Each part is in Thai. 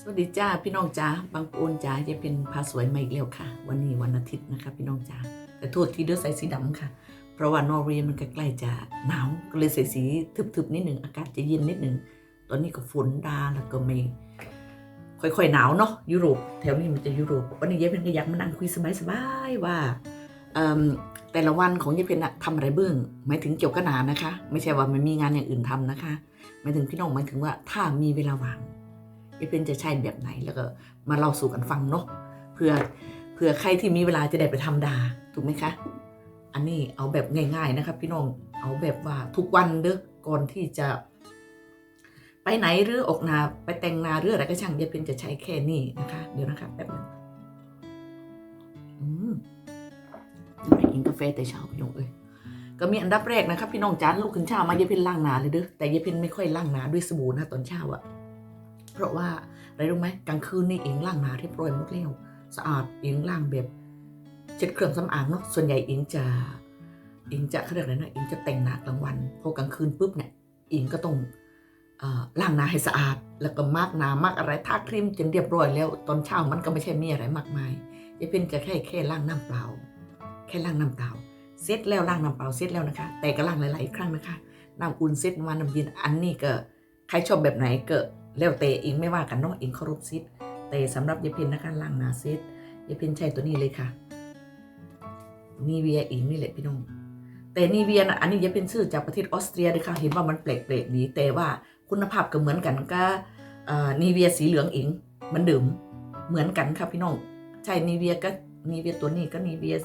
สวัสดีจ้าพี่น้องจ้าบางปูนจ้าจะเป็นพาสวยมาอีกแล้วค่ะ วันนี้วันอาทิตย์นะคะพี่น้องจ้าแต่โทษที่เดือใส่สีดำค่ะ เพราะว่านอร์เวย์มันใกล้จะหนาวก็เลยใส่สีทึบๆนิดหนึ่งอากาศจะเย็นนิดหนึ่งตอนนี้ก็ฝนดาแล้วก็ไม่ค่อยๆหนาวเนาะยุโรปแถวนี้มันจะยุโรปวันนี้ยายเพนก็อยากมานั่งคุยสบายๆว่าแต่ละวันของยายเพนอะทำอะไรเบื้องหมายถึงเกี่ยวกับหนานะคะ ไม่ใช่ว่ามันมีงานอย่างอื่นทำนะคะหมายถึงพี่น้องหมายถึงว่าถ้ามีเวลาว่าง เอเป็นจะใช่แบบไหนแล้วก็มาเล่าสู่กันฟังเนาะเพื่อเพื่อใครที่มีเวลาจะได้ไปทำดาถูกไหมคะ อันนี้เอาแบบง่าย ๆนะครับพี่น้องเอาแบบว่าทุกวันเด้อก่อนที่จะ ไปไหนหรือออกนาไปแต่งนาหรืออะไรก็ช่างยายเป็นจะใช้แค่นี้นะคะ เดี๋ยวนะคะแป๊บนึงอืมไม่ได้กินกาแฟแต่เช้าพี่น้องเอ้ยก็มีอันดับแรกนะครับพี่น้องจานลูกขึ้นเช้ามายายเป็นล้างนาเลยเด้อแต่ยายเป็นไม่ค่อยล้างนาด้วยสบู่นะตอนเช้าอะ เพราะว่าอะไรรู้ไหมกลางคืนนี่เองล้างหนาเรียบร้อยหมดแล้วสะอาดเองล้างแบบเช็ดเครื่องสำอางเนาะส่วนใหญ่เองจะเองจะเขาเรียกอะไรนะเองจะแต่งหน้ากลางวันพอกลางคืนปุ๊บเนี่ยเองก็ต้องล้างหน้าให้สะอาด แล้วก็มากหน้ามากอะไรทาครีมจนเรียบร้อยแล้ว ตอนเช้ามันก็ไม่ใช่มีอะไรมากมายยายเป็นจะแค่แค่ล้างน้ำเปล่า แค่ล้างน้ำเปล่าเสร็จแล้วล้างน้ำเปล่าเสร็จแล้วนะคะ แต่ก็ล้างหลาย ๆ ครั้งนะคะน้ำอุ่นเสร็จมาน้ำเย็นอันนี้ก็ใครชอบแบบไหนก็ แล้วแต่เองไม่ว่ากันเนาะเองเคารพซิดแต่สำหรับยายเพนนะคะล้างนาเซตยายเพนใช้ตัวนี้เลยค่ะนีเวียเองนี่แหละพี่น้องแต่นีเวียนะอันนี้ยายเพนซื้อจากประเทศออสเตรียเลยค่ะเห็นว่ามันแปลกๆดีแต่ว่าคุณภาพก็เหมือนกันก็นีเวียสีเหลืองเองเหมันเดิมเหมือนกันค่ะพี่น้องใช่นีเวียก็นีเวียตัวนี้ก็นีเวีย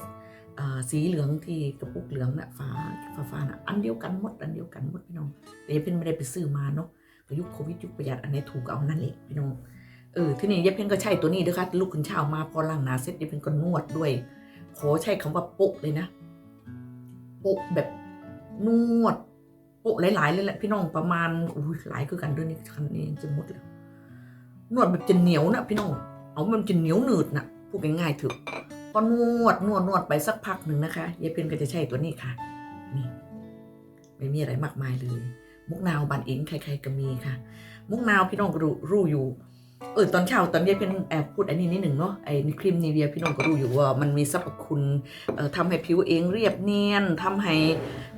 สีเหลืองที่กระปุกเหลืองนะฟ้าฟ้าฟ้านะอันเดียวกันหมดอันเดียวกันหมดพี่น้องแต่ยายเพนไม่ได้ไปซื้อมาเนาะ ยุคโควิดยุคประหยัดอันไหนถูกเอานั่นแหละพี่น้องเออที่นี่ยายเพ็ญก็ใช่ตัวนี้ด้วยค่ะลูกคุณเช้ามาพอล้างหนาเสร็จยายเพ็ญก็นวดด้วย ขอใช้คำว่าโปะเลยนะโปะแบบนวดโปะหลายๆเลยแหละพี่น้องประมาณอุ้ยหลายคือกันด้วยนี่คันนี้จะหมดแล้วนวดแบบจะเหนียวนะพี่น้องเอามันจะเหนียวหนืดนะพูดง่ายๆเถอะพอนวดนวดนวดไปสักพักหนึ่งนะคะยายเพ็ญก็จะใช้ตัวนี้ค่ะนี่ไม่มีอะไรมากมายเลย มุกนาวบานเองใครๆก็มีค่ะ มุกนาวพี่น้องก็รู้รู้อยู่เออตอนเช้าตอนเย็นเป็นแอบพูดอันนี้นิดหนึ่งเนาะไอ้นี่ครีมนีเวียพี่น้องก็รู้อยู่ว่ามันมีสรรพคุณเอ่อทำให้ผิวเองเรียบเนียนทำให้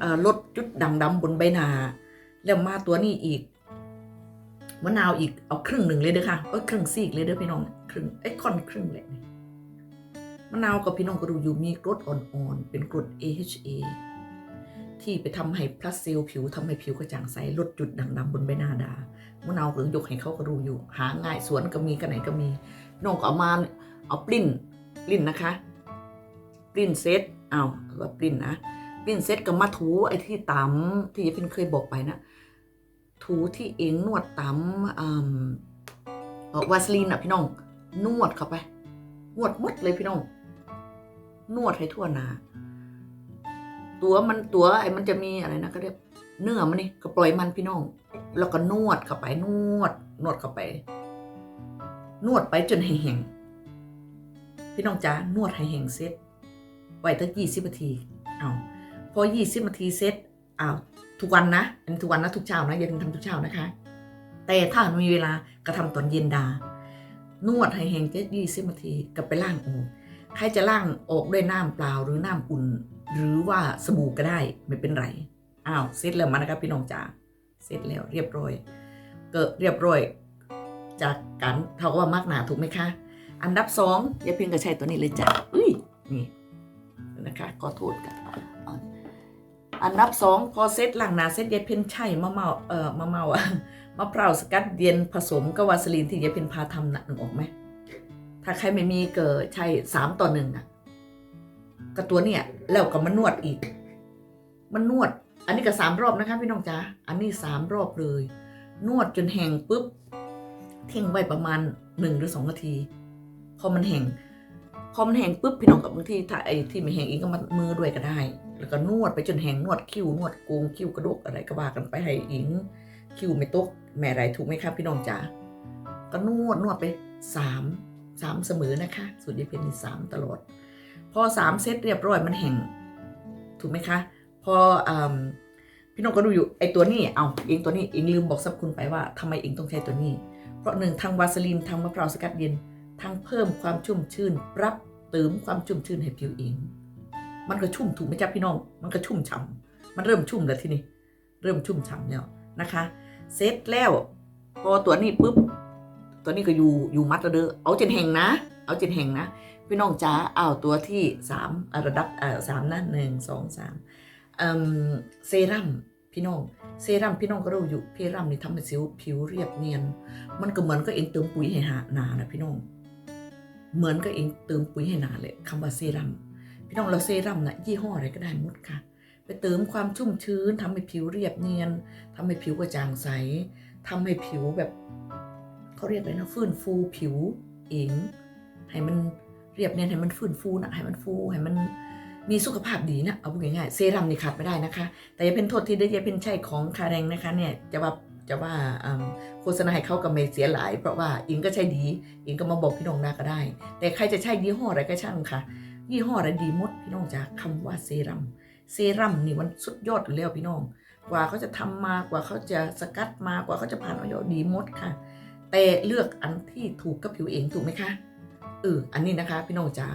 เอ่อลดจุดด่างดำบนใบหน้าแล้วมาตัวนี้อีกมะนาวอีกเอาครึ่งหนึ่งเลยเด้อค่ะเออครึ่งซีกเลยเด้อพี่น้องครึ่งไอ้ค่อนครึ่งแหละนี่มะนาวกับพี่น้องก็รู้อยู่มีกรดอ่อนๆเป็นกรด AHA ที่ไปทำให้พลัสเซลล์ผิวทำให้ผิวกระจ่างใสลดจุดด่างดำบนใบหน้าดามะนาวเหลืองยกให้เขาก็รู้อยู่ หาง่ายสวนก็มีกันไหนก็มีน้องก็เอามาเอาปลิ้นปลิ้นนะคะปลิ้นเซตเอาว่าปลิ้นนะปลิ้นเซตก็มาถูไอ้ที่ตำที่ยายเป็นเคยบอกไปนะ ถูที่เองนวดตำอ่าเอ่อวาสลีนอะพี่น้อง นวดเข้าไปนวดมดเลยพี่น้อง นวดให้ทั่วหนา ตัวมันตัวไอ้มันจะมีอะไรนะก็เรียกเนื้อมันนี่ก็ปล่อยมันพี่น้อง แล้วก็นวดเข้าไปนวด นวดเข้าไป นวดไปจนแห้งพี่น้องจ้านวดให้แห้งเสร็จไว้ตั้งยี่สิบนาทีเอาพอยี่สิบนาทีเสร็จอ้าวทุกวันนะอันทุกวันนะทุกเช้านะอย่าลืมทำทุกเช้านะคะ แต่ถ้ามีเวลาก็ทำตอนเย็นดา นวดให้แห้งแค่ยี่สิบนาทีก็ไปล้างออกใครจะล้างออกด้วยน้ำเปล่าหรือน้ำอุ่น หรือว่าสบู่ก็ได้ไม่เป็นไรอ้าวเสร็จแล้วมานะครับพี่น้องจ๋าเสร็จแล้วเรียบร้อย เกิดเรียบร้อย จากการเท่ากับว่ามากหนาถูกไหมคะ อันดับสองอย่าเพียงก็ใช้ตัวนี้เลยจ้ะอุ้ยนี่นะคะขอโทษกันอันดับสองพอเซตหลังหนาเซตยายเพนใช่มะเมาเอ่อมะเมาอะมะพร้าวสกัดเย็นผสมกับวาสลีนที่ยายเพนพาทำนะนึกออกไหมถ้าใครไม่มีเกิดใช่สามต่อหนึ่งอะ ก็ตัวเนี่ยแล้วก็มานวดอีกมันนวด อันนี้ก็สามรอบนะคะพี่น้องจ๋าอันนี้สามรอบเลย นวดจนแห้งปุ๊บทิ้งไว้ประมาณหนึ่งหรือสองนาที พอมันแห้งพอมันแห้งปุ๊บพี่น้องกับบางทีถ้าไอ้ที่ไม่แห้งองก็มัดมือด้วยก็ได้ แล้วก็นวดไปจนแห้งนวดคิ้วนวดโกงคิ้วกระดกอะไรก็ว่ากันไปให้อิงคิ้วไม่ตกแม่ไรถูกไหมครับพี่น้องจ๋าก็นวดนวดไปสามสามเสมอนะคะสูตรยายเพนนี่สามตลอด พอสามเซตเรียบร้อยมันแห้งถูกไหมคะ พออพี่น้องก็ดูอยู่ไอตัวนี้เอาเองตัวนี้เองลืมบอกสรรพคุณไปว่าทำไมเองต้องใช้ตัวนี้ เพราะหนึ่งทางวาสลีนทางมะพร้าวสกัดเย็นทางเพิ่มความชุ่มชื่น ปรับเติมความชุ่มชื่นให้ผิวเอง มันก็ชุ่มถูกไหมจ๊ะพี่น้อง มันก็ชุ่มฉ่ำมันเริ่มชุ่มแล้วทีนี้เริ่มชุ่มฉ่ำแล้วนะคะเสร็จแล้ว พอตัวนี้ปุ๊บ ตัวนี้ก็อยู่อยู่มัดแล้วเด้อเอาเจนแห่งนะ เอาเจนแห่งนะ พี่น้องจ๋าเอาตัวที่สามอะระดับสามนะหนึ่งสองสามเซรั่มพี่น้องเซรั่มพี่น้องก็รู้อยู่เซรั่มนี่ทำให้สิวผิวเรียบเนียน มันก็เหมือนก็เองเติมปุ๋ยให้หานานะพี่น้อง เหมือนก็เองเติมปุ๋ยให้หนาเลยคำว่าเซรั่มพี่น้องเราเซรั่มนะยี่ห้ออะไรก็ได้หมดค่ะ ไปเติมความชุ่มชื้นทำให้ผิวเรียบเนียนทำให้ผิวกระจ่างใสทำให้ผิวแบบเขาเรียกอะไรนะฟื้นฟูผิวเองให้มัน เรียบเนียนให้มันฟื้นฟูนะให้มันฟูให้มันมีสุขภาพดีนะเอาพูดง่ายๆเซรั่มนี่ขาดไม่ได้นะคะ แต่อย่าเป็นโทษที่ได้อย่าเป็นใช่ของคาแรงนะคะเนี่ยจะว่าจะว่าโฆษณาให้เขากับไม่เสียหลาย เพราะว่าอิงก็ใช่ดีอิงก็มาบอกพี่น้องนาก็ได้ แต่ใครจะใช้ยี่ห้ออะไรก็ช่างค่ะ ยี่ห้ออะไรดีมดพี่น้องจ้ะคำว่าเซรั่มเซรั่มนี่มันสุดยอดอยู่แล้วพี่น้อง กว่าเขาจะทำมากว่าเขาจะสกัดมากว่าเขาจะผ่านออยดีมดค่ะ แต่เลือกอันที่ถูกกับผิวเองถูกไหมคะ เอออันนี้นะคะพี่น้องจ๋า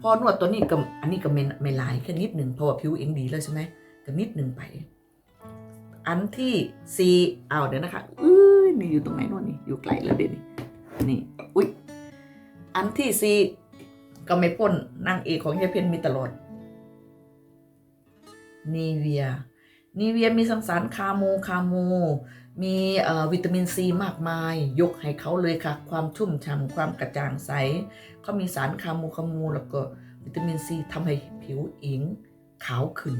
พอนวดตัวนี้ก็อันนี้ก็ไม่ไม่หลายแค่นิดหนึ่งเพราะว่าผิวเองดีแล้วใช่ไหมก็นิดหนึ่งไป อันที่สี่เอาเดี๋ยวนะคะอุ้ยนี่อยู่ตรงไหนน่นนี่อยู่ไกลแล้วเดี๋ยวนี้นี่อุ้ยอันที่สี่ก็ไม่พ้นนางเอกของยายเพนมีตลอดนีเวียนีเวียมีสังสารคาโมคาโม มีวิตามินซีมากมาย ยกให้เขาเลยค่ะ ความชุ่มฉ่ำความกระจ่างใสเขามีสารคาโมคาโมแล้วก็วิตามินซีทำให้ผิวอิงขาวขึ้น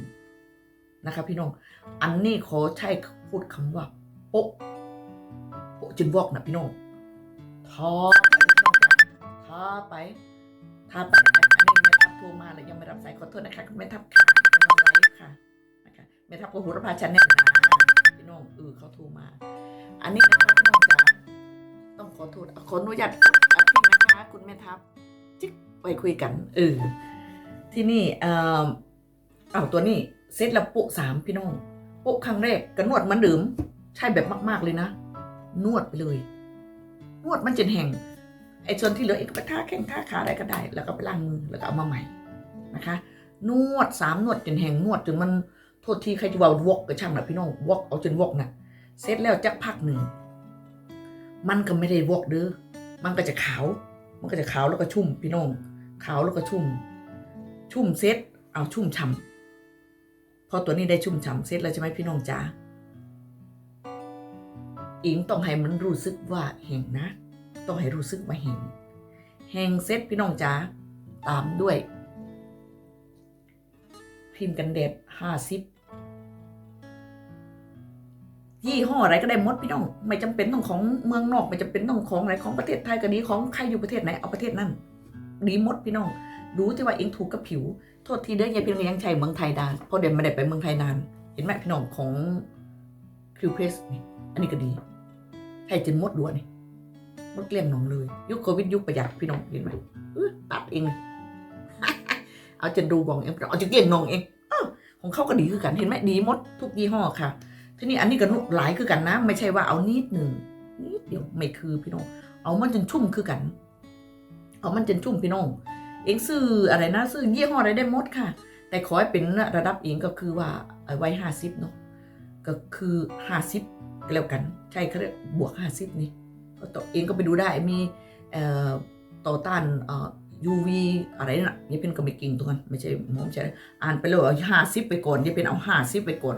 นะคะพี่น้อง อันนี้ขอใช้พูดคำว่าโป๊ะโป๊ะจนวอกนะพี่น้องทาไปท้อทาไปทาไปอันอันนี้แม่ทับโทรมาแล้วยังไม่รับสายขอโทษนะคะคุณแม่ทับค่ะกำลังไลฟ์ค่ะนะคะแม่ทับก็หูรพาชันแน่นะ น้องเออเขาโทรมา อันนี้นะคะพี่น้องจ๋าต้องขอโทษขออนุญาตอัดทิ้งนะคะ คุณแม่ทับจิ๊กไปคุยกันเออที่นี่เอ่อเอาตัวนี้เซตละปุสามพี่น้องโปะครั้งแรกก็นวดมันเดิมใช่แบบมาก ๆเลยนะ นวดไปเลย นวดมันจนแห้งไอ้ส่วนที่เหลืออีกก็ท่าแข้งท่าขาอะไรก็ได้ แล้วก็ไปล้างมือแล้วก็เอามาใหม่นะคะ นวดสามนวดจนแห้งนวดจนมัน โทษทีใครจะว่าวอกก็ช่างนะพี่น้องวอกเอาจนวอกนะเสร็จแล้วจักพักหนึ่ง มันก็ไม่ได้วอกเด้อมันก็จะขาว มันก็จะขาวแล้วก็ชุ่มพี่น้อง ขาวแล้วก็ชุ่ม ชุ่มเสร็จเอาชุ่มฉ่ำพอตัวนี้ได้ชุ่มฉ่ำเสร็จแล้วใช่ไหมพี่น้องจ๋าอิงต้องให้มันรู้สึกว่าแห้งนะ ต้องให้รู้สึกว่าแห้งแห้งเสร็จพี่น้องจ๋าตามด้วย รีมกันแดดห้าสิบยี่ห้ออะไรก็ได้มดพี่น้อง ไม่จำเป็นต้องของเมืองนอก ไม่จำเป็นต้องของอะไรของประเทศไทยก็ดีของใครอยู่ประเทศไหนเอาประเทศนั้นดีมดพี่น้อง รู้ที่ว่าเองถูกกับผิว โทษทีเด้อยายพียงยังใช้เมืองไทยดานเพราะเดี๋ยวไม่ได้ไปเมืองไทยนาน เห็นไหมพี่น้องของคิวเพสนี่อันนี้ก็ดีใช้จนมดดัวนี่มดเกลี้ยงหนองเลย ยุคโควิดยุคประหยัดพี่น้องเห็นไหมอื้อตัดเอง เอาจนดูบองเองเอาจนเกลียงนองเองอของเขาก็ดีคือกันเห็นไหมดีมดทุกยี่ห้อค่ะ ทีนี้อันนี้ก็หลายคือกันนะ ไม่ใช่ว่าเอานิดหนึ่งนิดเดียวไม่คือพี่น้องเอามันจนชุ่มคือกัน เอามันจนชุ่มพี่น้องเองซื้ออะไรนะซื้อยี่ห้ออะไรได้มดค่ะ แต่ขอให้เป็นระดับเองก็คือว่าไว้ห้าสิบเนาะก็คือห้าสิบก็แล้วกัน ใช่เขาเรียกบวกห้าสิบนี่ต่อเองก็ไปดูได้มีต่อต้านเ UV อะไรน่ะนี่เป็นก็ไม่เก่งตรงนั้นไม่ใช่หมอมใช่อ่านไปเลยเอาห้าสิบไปก่อนนี่เป็นเอาห้าสิบไปก่อน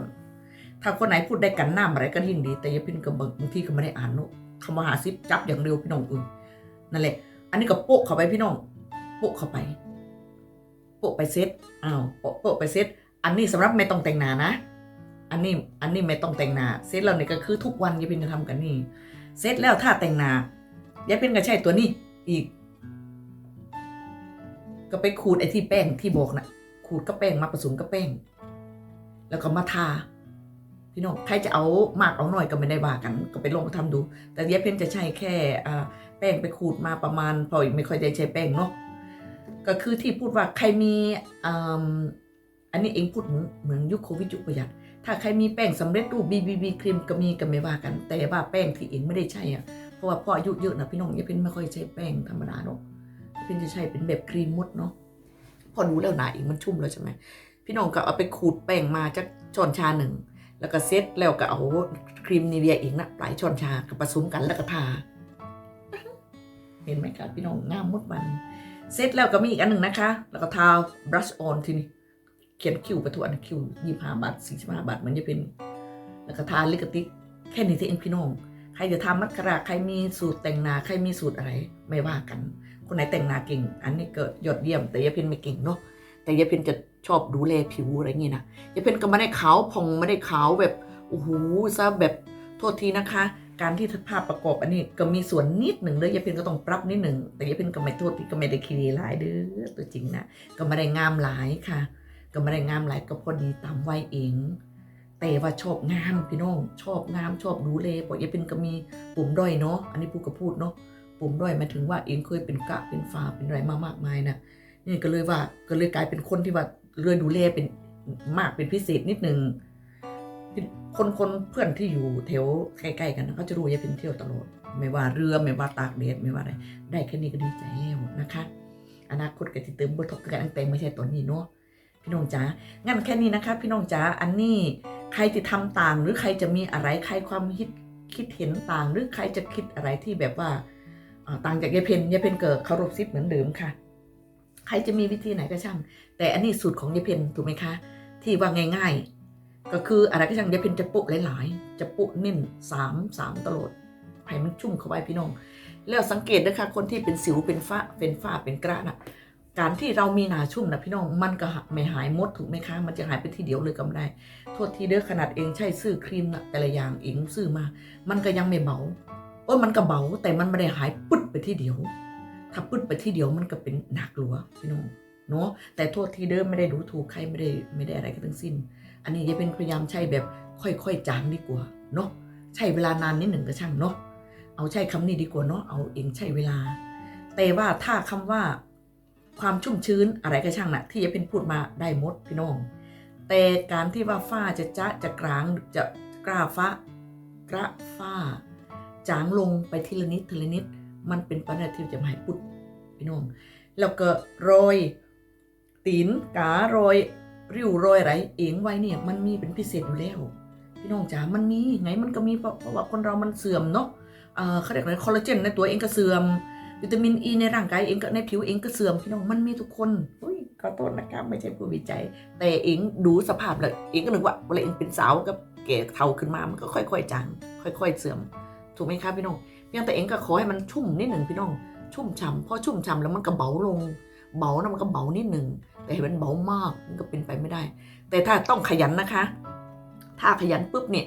ถ้าคนไหนพูดได้กันหน้าอะไรก็ยิ่งดี แต่อยังเป็นกับบางบางที่ก็ไม่ได้อ่านเนาะคำว่าหาซิปจับอย่างเดียวพี่น้องอื่นนั่นแหละ อันนี้ก็โปะเข้าไปพี่น้องโปะเข้าไปโปะไปเซตอ้าวโปะโปะไปเซตอันนี้สำหรับไม่ต้องแต่งหน้านะ อันนี้อันนี้ไม่ต้องแต่งหน้าเซตเราเนี่ยก็คือทุกวันยายพินจะทำกันนี่เซตแล้วถ้าแต่งหน้ายายพินก็ใช้ตัวนี้อีก ก็ไปขูดไอ้ที่แป้งที่บอกนะขูดกับแป้งมาผสมกับแป้ง แล้วก็มาทา พี่น้องใครจะเอามากเอาหน่อยก็ไม่ได้ว่ากัน ก็ไปลองทำดู แต่เดียเพนจะใช้แค่แป้งไปขูดมาประมาณพออีกไม่ค่อยได้ใช้แป้งเนาะก็คือที่พูดว่าใครมีอันนี้เองพูดเหมือนเหมือนยุคโควิดยุคประหยัด ถ้าใครมีแป้งสำเร็จรูป BBB ครีมก็มีก็ไม่ว่ากัน แต่ว่าแป้งที่เองไม่ได้ใช้อะเพราะว่าพออายุเยอะนะพี่น้องยายเพ็ญไม่ค่อยใช้แป้งธรรมดาเนาะ พ็ญจะใช้เป็นแบบครีมมดเนาะพอรู้แล้วหนาอีกมันชุ่มแล้วใช่ไหมพี่น้องก็เอาไปขูดแป้งมาจากช้อนชาหนึ่งแล้วก็เซ็ตแล้วก็เอาครีมนีเวียอีกนะปลายช้อนชาก็ผสมกันแล้วก็ทาเห็นไหมคะพี่น้องงามมดมันเสร็จแล้วก็มีอีกอันหนึ่งนะคะ แล้วก็ทา brush on ทีนี้เขียนคิวไปทั่วอันคิวยี่ห้าบาทสี่สิบห้าบาทมือนจะเป็น แล้วก็ทาลิปสติกแค่นี้ที่เองพี่น้อง ใครจะทำมัสคาราใครมีสูตรแต่งหน้าใครมีสูตรอะไรไม่ว่ากัน คนไหนแต่งหน้าเก่ง อันนี้เก็ยอดเยี่ยม แต่ยายเพ็ญไม่เก่งเนาะแต่ยายเพ็ญจะชอบดูแลผิวอะไรอย่างงี้นะยายเพ็ญก็ไม่ได้ขาวผ่องไม่ได้ขาวแบบโอ้โหซะแบบโทษทีนะคะ การที่ภาพประกอบอันนี้ก็มีส่วนนิดหนึ่งเลยยายเพ็ญก็ต้องปรับนิดหนึ่งแต่ยายเพ็ญก็ไม่โทษที่ก็ไม่ได้คีรีหลายเด้อตัวจริงนะก็ไม่ได้งามหลายค่ะ ก็ไม่ได้งามหลายก็พอดีตามวัยเองแต่ว่าชอบงามพี่น้องชอบงามชอบดูเลยบอกยายเพ็ญก็มีปุ่มด้อยเนาะอันนี้พูดก็พูดเนาะ ปุ่มด้อยมาถึงว่าเองเคยเป็นกะเป็นฟ้าเป็นอะไรมามากมายนะนี่ก็เลยว่าก็เลยกลายเป็นคนที่ว่าเรือดูแลเป็นมากเป็นพิเศษนิดนึงคนคนเพื่อนที่อยู่แถวใกล้ๆกันเขาจะรู้ยายเป็นเที่ยวตลอดไม่ว่าเรือไม่ว่าตากแดดไม่ว่าอะไรได้แค่นี้ก็ดีใจแล้วนะคะ อนาคตก็จะเติมบทกันอังแต่ไม่ใช่ตอนนี้เนาะพี่น้องจ๋างั้นแค่นี้นะคะ พี่น้องจ๋าอันนี้ใครจะทำต่างหรือใครจะมีอะไรใครความคิดคิดเห็นต่าง หรือใครจะคิดอะไรที่แบบว่า ต่างจากยายเพนยายเพนเกิดเคารพซิปเหมือนเดิมค่ะ ใครจะมีวิธีไหนก็ช่าง แต่อันนี้สูตรของยายเพนถูกไหมคะ ที่ว่าง่าย ๆ ก็คืออะไรก็ช่างยายเพนจะปุหลายๆ จะปุเน้นสามสามตลอดให้มันชุ่มเข้าไปพี่น้อง แล้วสังเกตนะคะคนที่เป็นสิวเป็นฝ้าเป็นฝ้าเป็นกระน่ะการที่เรามีหนาชุ่มนะพี่น้องมันก็ไม่หายหมดถูกไหมคะมันจะหายไปทีเดียวเลยก็ไม่ได้โทษทีเด้อขนาดเองใช้ซื้อครีมนะแต่ละอย่างเองซื้อมา มันก็ยังไม่เบา โอ้ยมันก็เบาแต่มันไม่ได้หายปึ๊ดไปที่เดียว ถ้าปึ๊ดไปที่เดียวมันก็เป็นหนักหลัวพี่น้องเนาะแต่โทษทีเด้อไม่ได้ดูถูกใครไม่ได้ไม่ได้อะไรกันทั้งสิ้น อันนี้จะเป็นพยายามใช้แบบค่อยๆจางดีกว่าเนาะใช้เวลานานนิดหนึ่งก็ช่างเนาะเอาใช้คำนี้ดีกว่าเนาะเอาเองใช้เวลา แต่ว่าถ้าคำว่าความชุ่มชื้นอะไรก็ช่างนะที่จะเป็นพูดมาได้หมดพี่น้อง แต่การที่ว่าฝ้าจะจะจะกลางจะกล้าฟ้ากระฝ้า จางลงไปทีละนิดทีละนิด มันเป็นปัญหาที่จะมาให้พุดพี่น้องแล้วก็รอยตีนการอยริ้วรอยอะไรเองไว้เนี่ยมันมีเป็นพิเศษอยู่แล้วพี่น้องจ๋ามันมีไงมันก็มีเพราะเพราะว่าคนเรามันเสื่อมเนาะเอ่อเขาเรียกอะไรคอลลาเจนในตัวเองก็เสื่อม วิตามินอ e ีในร่างกายเองก็ในผิวเองก็เสื่อมพี่น้องมันมีทุกคนอุ้ยขอโทษนะครับไม่ใช่ผู้วิจัย แต่เองดูสภาพเลยเองก็นึกว่าเวลาเองเป็นสาวก็แก่เฒ่าขึ้นมามันก็ค่อย ๆจางค่อย ๆ เสื่อม ถูกไหมครับพี่น้องเพียงแต่เองก็ขอให้มันชุ่มนิดหนึ่งพี่น้อง ชุ่มฉ่ำพอชุ่มฉ่ำแล้วมันก็เบาลง เบานะมันก็เบานิดหนึ่งแต่ให้มันเบามากมันก็เป็นไปไม่ได้ แต่ถ้าต้องขยันนะคะ ถ้าขยันปุ๊บเนี่ย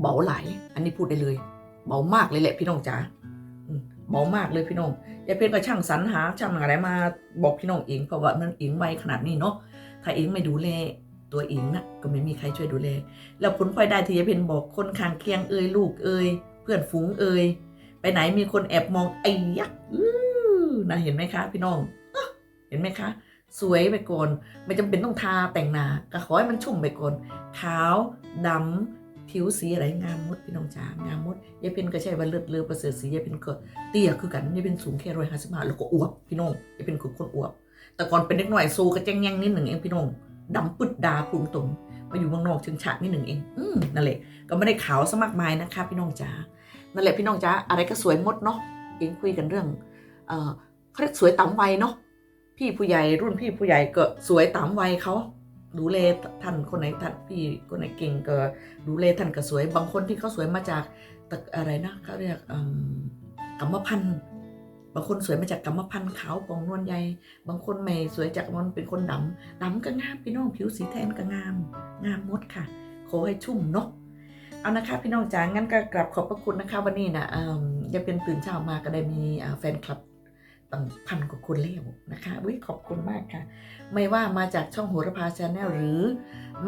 เบาไหลอันนี้พูดได้เลย เบามากเลยแหละพี่น้องจ๋าเบามากเลยพี่น้องยาเพชรก็ช่างสรรหาช่างอะไรมาบอกพี่น้องเองเพราะว่ามันเองไวขนาดนี้เนาะถ้าเองไม่ดูแลตัวเองนะก็ไม่มีใครช่วยดูแล แล้วผลพลอยได้ที่ยายเพนบอกคนข้างเคียงเอ่ยลูกเอ่ย พื่อนฝูงเอ่ยไปไหนมีคนแอบมองไอ้ยักษ์นะเห็นไหมคะ พี่น้องอเห็นไหมคะ สวยไปก่อนไม่จำเป็นต้องทาแต่งหน้าก็ขอให้มันชุ่มไปก่อนขาวดำผิวสีอะไรงามมดพี่น้องจ๋างามมดยายเพนก็ใช่ว่าเลือดเลือประเสริฐสียายเพนก็เตี้ยคือกันยายเพนสูงแค่ร้อยห้าสิบห้าแล้วก็อวบพี่น้องยายเพนคือคนอวบแต่ก่อนเป็นเด็กหน่อยโซกระแจงแยงนิดหนึ่งเองพี่น้องดำปึดดาพุงตรงมาอยู่เมืองนอกเชิงฉากนิดหนึ่งเอง อืมนั่นแหละก็ไม่ได้ขาวสมากมายนะคะ พี่น้องจ๋า นั่นแหละพี่น้องจ๋าอะไรก็สวยหมดเนาะเองคุยกันเรื่องเออเขาเรียกสวยตามวัยเนาะพี่ผู้ใหญ่รุ่นพี่ผู้ใหญ่ก็สวยตามวัยเขาดูแลท่านคนไหนท่านพี่คนไหนเก่งก็ดูแลท่านก็สวย บางคนที่เขาสวยมาจากตะอะไรนะเขาเรียกกรรมพันธุ์บางคนสวยมาจากกรรมพันธุ์ขาวปองนวลใยบางคนไม่สวยจากมันเป็นคนดำดำก็งามพี่น้องผิวสีแทนก็งาม งามมดค่ะ ขอให้ชุ่มเนาะ เอานะคะพี่น้องจ๋างั้นก็กลับขอบพระคุณนะคะ วันนี้นะอยังเป็นตื่นเช้ามาก็ได้มีแฟนคลับตั้งพันกว่าคนแล้วนะคะวิขอบคุณมากค่ะ ไม่ว่ามาจากช่องโหระพาชาแนลหรือ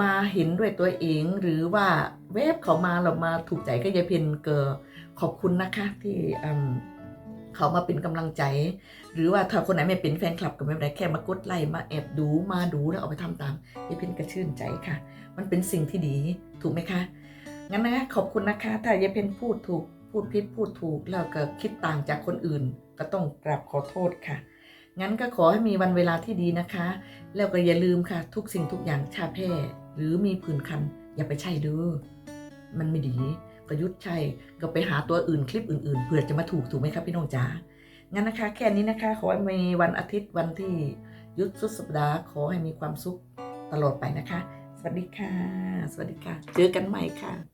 มาเห็นด้วยตัวเอง หรือว่าเว็บเขามาเรามาถูกใจก็ยายเพนเกอขอบคุณนะคะที่เขามาเป็นกำลังใจ หรือว่าถ้าคนไหนไม่เป็นแฟนคลับก็ไม่เป็นไรแค่มากดไลค์มาแอบดูมาดูแล้วเอาไปทำตามยายเพ็ญก็ชื่นใจค่ะ มันเป็นสิ่งที่ดีถูกไหมคะ งั้นนะขอบคุณนะคะ ถ้ายายเพ็ญพูดถูกพูดผิดพูดถูกแล้วก็คิดต่างจากคนอื่น ก็ต้องกราบขอโทษค่ะ งั้นก็ขอให้มีวันเวลาที่ดีนะคะ แล้วก็อย่าลืมค่ะ ทุกสิ่งทุกอย่างชาแพร่หรือมีผื่นคัน อย่าไปใช่ด้อมันไม่ดีก็ยุดใช่ก็ไปหาตัวอื่นคลิปอื่นๆเผื่อจะมาถูกถูกไหมครับพี่น้องจ๋างั้นนะคะ แค่นี้นะคะ ขอให้มีวันอาทิตย์วันที่ยุดสุดสัปดาห์ขอให้มีความสุขตลอดไปนะคะ สวัสดีค่ะ สวัสดีค่ะ เจอกันใหม่ค่ะ